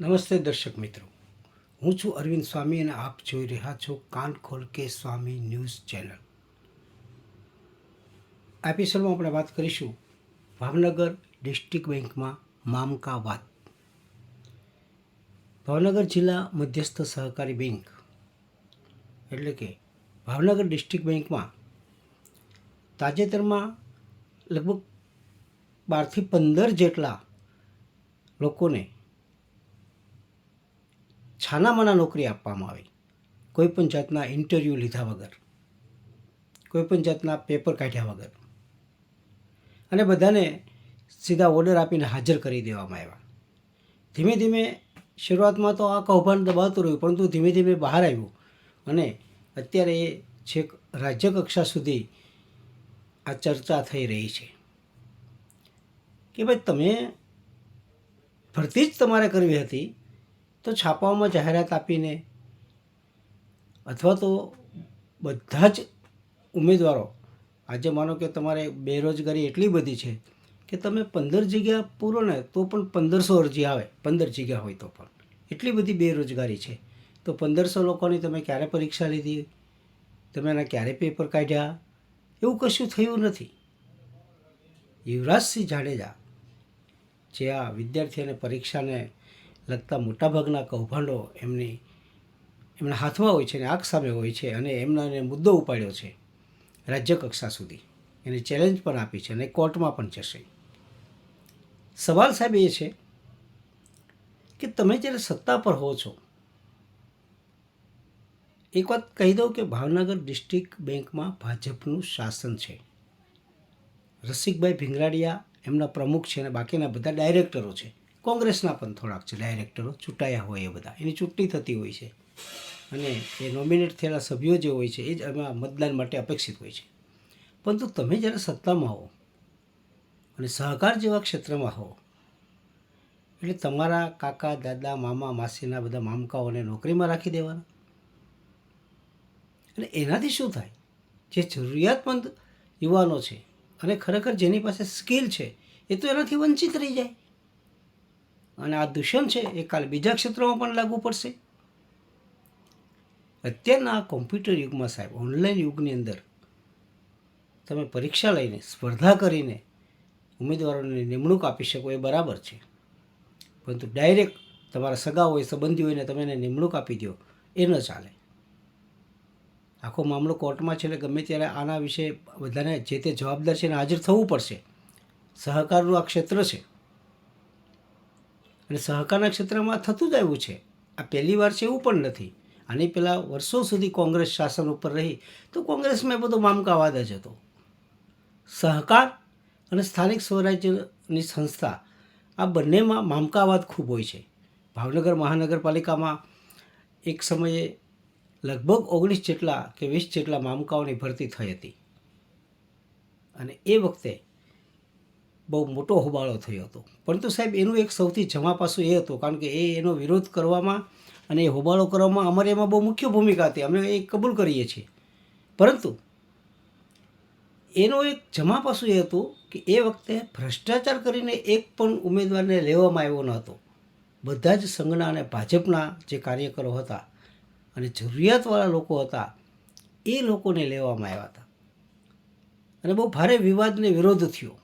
નમસ્તે દર્શક મિત્રો. હું છું અરવિંદ સ્વામી અને આપ જોઈ રહ્યા છો કાન ખોલ કે સ્વામી ન્યૂઝ ચેનલ. એપિસોડમાં આપણે વાત કરીશું ભાવનગર ડિસ્ટ્રિક્ટ બેંકમાં મામકા વાત. ભાવનગર જિલ્લા મધ્યસ્થ સહકારી બેંક. એટલે કે ભાવનગર ડિસ્ટ્રિક્ટ બેંકમાં તાજેતરમાં લગભગ બારથી પંદર જેટલા લોકોને છાનામાના નોકરી આપવામાં આવી. કોઈ પણ જાતના ઇન્ટરવ્યૂ લીધા વગર. કોઈ પણ જાતના પેપર કાઢ્યા વગર. અને બધાને સીધા ઓર્ડર આપીને હાજર કરી દેવામાં આવ્યા. ધીમે ધીમે શરૂઆતમાં તો આ કૌભાંડ દબાવતું રહ્યું, પરંતુ ધીમે ધીમે બહાર આવ્યું. અને અત્યારે એ છેક રાજ્યકક્ષા સુધી આ ચર્ચા થઈ રહી છે. કે ભાઈ તમે ભરતી જ તમારે કરવી હતી. તો છાપાઓમાં જાહેરાત આપીને અથવા તો બધા જ ઉમેદવારો, આજે માનો કે તમારે બેરોજગારી એટલી બધી છે કે તમે પંદર જગ્યા પૂરો ને તો પણ પંદરસો અરજી આવે, પંદર જગ્યા હોય તો પણ. એટલી બધી બેરોજગારી છે. તો પંદરસો લોકોની તમે ક્યારે પરીક્ષા લીધી? તમે એના ક્યારે પેપર કાઢ્યા? એવું કશું થયું નથી. યુવરાજસિંહ જાડેજા જે આ વિદ્યાર્થી અને પરીક્ષાને લગતા મોટાભાગના કૌભાંડો એમની, એમના હાથમાં હોય છે અને આંખ સામે હોય છે અને એમના એને મુદ્દો ઉપાડ્યો છે રાજ્ય કક્ષા સુધી. એને ચેલેન્જ પણ આપી છે અને કોર્ટમાં પણ જશે. સવાલ સાહેબ એ છે કે તમે જ્યારે સત્તા પર હો છો, એક વાત કહી દઉં કે ભાવનગર ડિસ્ટ્રિક્ટ બેંકમાં ભાજપનું શાસન છે. રસિકભાઈ ભીંગરાડિયા એમના પ્રમુખ છે અને બાકીના બધા ડાયરેક્ટરો છે. કોંગ્રેસના પણ થોડાક છે, ડાયરેક્ટરો ચૂંટાયા હોય એ બધા. એની ચૂંટણી થતી હોય છે. અને એ નોમિનેટ થયેલા સભ્યો જે હોય છે, એ જ એમાં મતદાન માટે અપેક્ષિત હોય છે. પરંતુ તમે જ્યારે સત્તામાં હો અને સહકાર જેવા ક્ષેત્રમાં હો એટલે તમારા કાકા, દાદા, મામા, માસીના બધા મામકાઓને નોકરીમાં રાખી દેવાના. એટલે એનાથી શું થાય? જે જરૂરિયાતમંદ યુવાનો છે અને ખરેખર જેની પાસે સ્કિલ છે, એ તો એનાથી વંચિત રહી જાય. અને આ દૂષણ છે, એ કાલ બીજા ક્ષેત્રોમાં પણ લાગુ પડશે. અત્યારના કોમ્પ્યુટર યુગમાં સાહેબ, ઓનલાઈન યુગની અંદર તમે પરીક્ષા લઈને, સ્પર્ધા કરીને ઉમેદવારોને નિમણૂક આપી શકો એ બરાબર છે. પરંતુ ડાયરેક્ટ તમારા સગા હોય સંબંધી હોયને તમે એને નિમણૂક આપી દો, એ ન ચાલે. આખો મામલો કોર્ટમાં છે એટલે ગમે ત્યારે આના વિશે બધાને જે તે જવાબદાર છે એને હાજર થવું પડશે. સહકારનું આ ક્ષેત્ર છે. અને સહકારના ક્ષેત્રમાં થતું જ આવ્યું છે. આ પહેલી વાર છે એવું પણ નથી. આની પહેલાં વર્ષો સુધી કોંગ્રેસ શાસન ઉપર રહી તો કોંગ્રેસમાં બધો મામકાવાદ જ હતો. સહકાર અને સ્થાનિક સ્વરાજ્યની સંસ્થા, આ બંનેમાં મામકાવાદ ખૂબ હોય છે. ભાવનગર મહાનગરપાલિકામાં એક સમયે લગભગ ઓગણીસ જેટલા કે વીસ જેટલા મામકાઓની ભરતી થઈ હતી. અને એ વખતે બહુ મોટો હોબાળો થયો હતો. પરંતુ સાહેબ, એનું એક સૌથી જમા પાસું એ હતું, કારણ કે એ એનો વિરોધ કરવામાં અને એ હોબાળો કરવામાં અમારે એમાં બહુ મુખ્ય ભૂમિકા હતી. અમે એ કબૂલ કરીએ છીએ. પરંતુ એનો એક જમા પાસું એ હતું કે એ વખતે ભ્રષ્ટાચાર કરીને એક પણ ઉમેદવારને લેવામાં આવ્યો ન હતો. બધા જ સંઘના અને ભાજપના જે કાર્યકરો હતા અને જરૂરિયાતવાળા લોકો હતા, એ લોકોને લેવામાં આવ્યા હતા. અને બહુ ભારે વિવાદને વિરોધ થયો.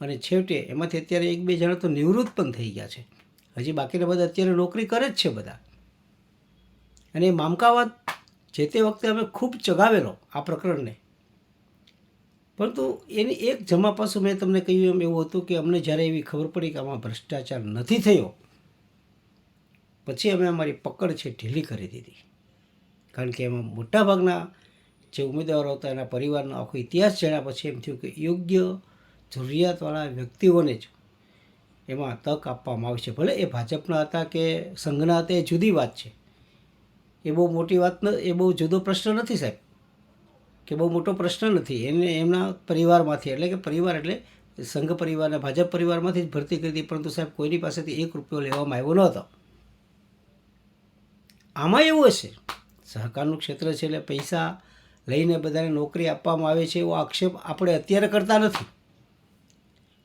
અને છેવટે એમાંથી અત્યારે એક બે જણા તો નિવૃત્ત પણ થઈ ગયા છે. હજી બાકીના બધા અત્યારે નોકરી કરે જ છે બધા. અને મામકાવાદ જે તે વખતે અમે ખૂબ ચગાવેલો આ પ્રકરણને. પરંતુ એની એક જમા પાછું મેં તમને કહ્યું એમ એવું હતું કે અમને જ્યારે એવી ખબર પડી કે આમાં ભ્રષ્ટાચાર નથી થયો, પછી અમે અમારી પકડ છે ઢીલી કરી દીધી. કારણ કે એમાં મોટાભાગના જે ઉમેદવારો હતા એના પરિવારનો આખો ઇતિહાસ જાણ્યા પછી એમ થયું કે યોગ્ય જરૂરિયાતવાળા વ્યક્તિઓને જ એમાં તક આપવામાં આવશે. ભલે એ ભાજપના હતા કે સંઘના હતા, એ જુદી વાત છે. એ બહુ મોટી વાત ન, એ બહુ જુદો પ્રશ્ન નથી સાહેબ. કે બહુ મોટો પ્રશ્ન નથી. એને, એમના પરિવારમાંથી, એટલે કે પરિવાર એટલે સંઘ પરિવારના ભાજપ પરિવારમાંથી જ ભરતી કરી હતી. પરંતુ સાહેબ કોઈની પાસેથી એક રૂપિયો લેવામાં આવ્યો નહોતો. આમાં એવું હશે. સહકારનું ક્ષેત્ર છે એટલે પૈસા લઈને બધાને નોકરી આપવામાં આવે છે એવો આક્ષેપ આપણે અત્યારે કરતા નથી.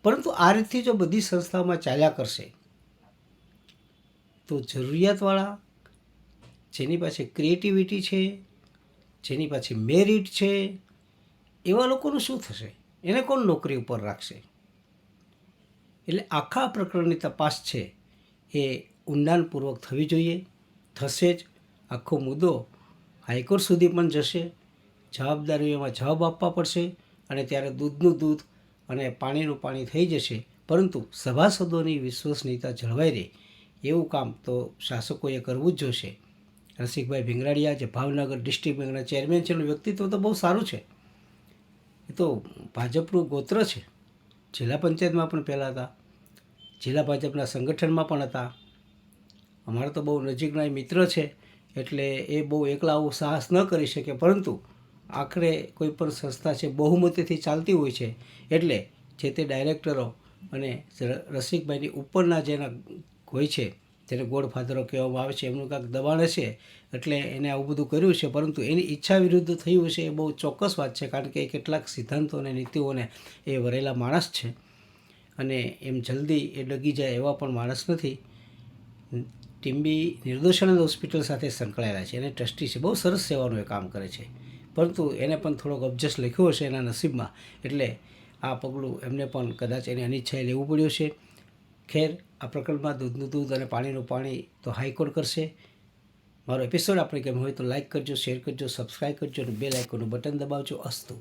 પરંતુ આ રીતથી જો બધી સંસ્થાઓમાં ચાલ્યા કરશે, તો જરૂરિયાતવાળા, જેની પાસે ક્રિએટિવિટી છે, જેની પાસે મેરિટ છે, એવા લોકોનું શું થશે? એને કોણ નોકરી ઉપર રાખશે? એટલે આખા પ્રકરણની તપાસ છે એ ઊંડાણપૂર્વક થવી જોઈએ. થશે જ. આખો મુદ્દો હાઈકોર્ટ સુધી પણ જશે. જવાબદારીઓમાં જવાબ આપવા પડશે અને ત્યારે દૂધનું દૂધ અને પાણીનું પાણી થઈ જશે, પરંતુ સભાસદોની વિશ્વસનીયતા જળવાઈ રહે, એવું કામ તો શાસકોએ કરવું જ જોશે. રસિકભાઈ ભીંગરાડિયા જે ભાવનગર ડિસ્ટ્રિક્ટ બેંકના ચેરમેન છે, એનું વ્યક્તિત્વ તો બહુ સારું છે. એ તો ભાજપનું ગોત્ર છે. જિલ્લા પંચાયતમાં પણ પહેલાં હતા. જિલ્લા ભાજપના સંગઠનમાં પણ હતા. અમારા તો બહુ નજીકના મિત્ર છે, એટલે એ બહુ એકલા આવું સાહસ ન કરી શકે, પરંતુ આખરે કોઈ પણ સંસ્થા છે બહુમતીથી ચાલતી હોય છે, એટલે જે તે ડાયરેક્ટરો અને રસિકભાઈની ઉપરના જેના હોય છે, જેને ગોડફાધરો કહેવામાં આવે છે, એમનું કાંઈક દબાણ હશે, એટલે એને આવું બધું કર્યું છે, પરંતુ એની ઈચ્છા વિરુદ્ધ થયું હશે એ બહુ ચોક્કસ વાત છે, કારણ કે એ કેટલાક સિદ્ધાંતો અને નીતિઓને એ વરેલા માણસ છે. અને એમ જલ્દી એ ડગી જાય એવા પણ માણસ નથી. ટીમ્બી નિર્દોષાનંદ હોસ્પિટલ સાથે સંકળાયેલા છે, એને ટ્રસ્ટી છે, બહુ સરસ સેવાનું એ કામ કરે છે. પરંતુ એને પણ થોડોક અબજસ લખ્યો હશે એના નસીબમાં. એટલે આ પગલું એમને પણ કદાચ એની અનિચ્છાએ લેવું પડ્યું છે ખેર, આ પ્રકરણમાં દૂધનું દૂધ અને પાણીનું પાણી તો હાઈકોર્ટ કરશે. મારો એપિસોડ આપણે કેમ હોય તો લાઇક કરજો શેર કરજો સબસ્ક્રાઈબ કરજો અને બે લાઇકોનું બટન દબાવજો. અસ્તુ.